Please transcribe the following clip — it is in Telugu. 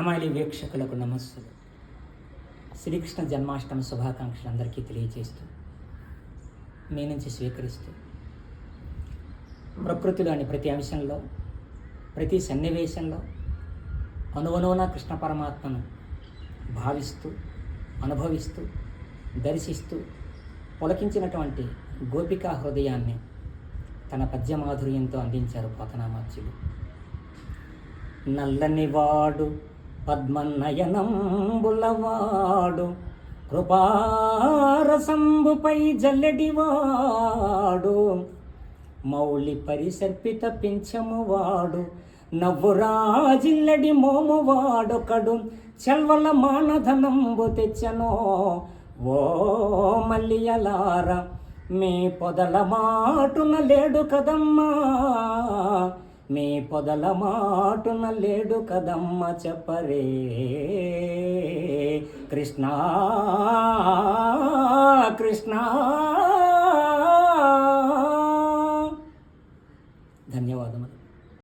వనమాలి వీక్షకులకు నమస్సులు. శ్రీకృష్ణ జన్మాష్టమి శుభాకాంక్షలు అందరికీ తెలియజేస్తూ మీ నుంచి స్వీకరిస్తూ ప్రకృతిలోని ప్రతి అంశంలో ప్రతి సన్నివేశంలో అనువనువున కృష్ణ పరమాత్మను భావిస్తూ అనుభవిస్తూ దర్శిస్తూ పులకించినటువంటి గోపికా హృదయాన్ని తన పద్యమాధుర్యంతో అందించారు పోతనామాత్యులు నల్లనివాడు పద్మనయనంబులవాడు కృపారసంబుపై జల్లెడివాడు మౌళి పరిసర్పిత పింఛమువాడు నవ్వురాజిల్లడి మోమువాడొకడు చెల్వల మానధనంబు తెచ్చనో ఓ మల్లియలార మీ పొదల మాటున లేడు కదమ్మా. మీ పొదల మాటున లేడు కదమ్మ చెప్పరే. కృష్ణ కృష్ణ. ధన్యవాదములు.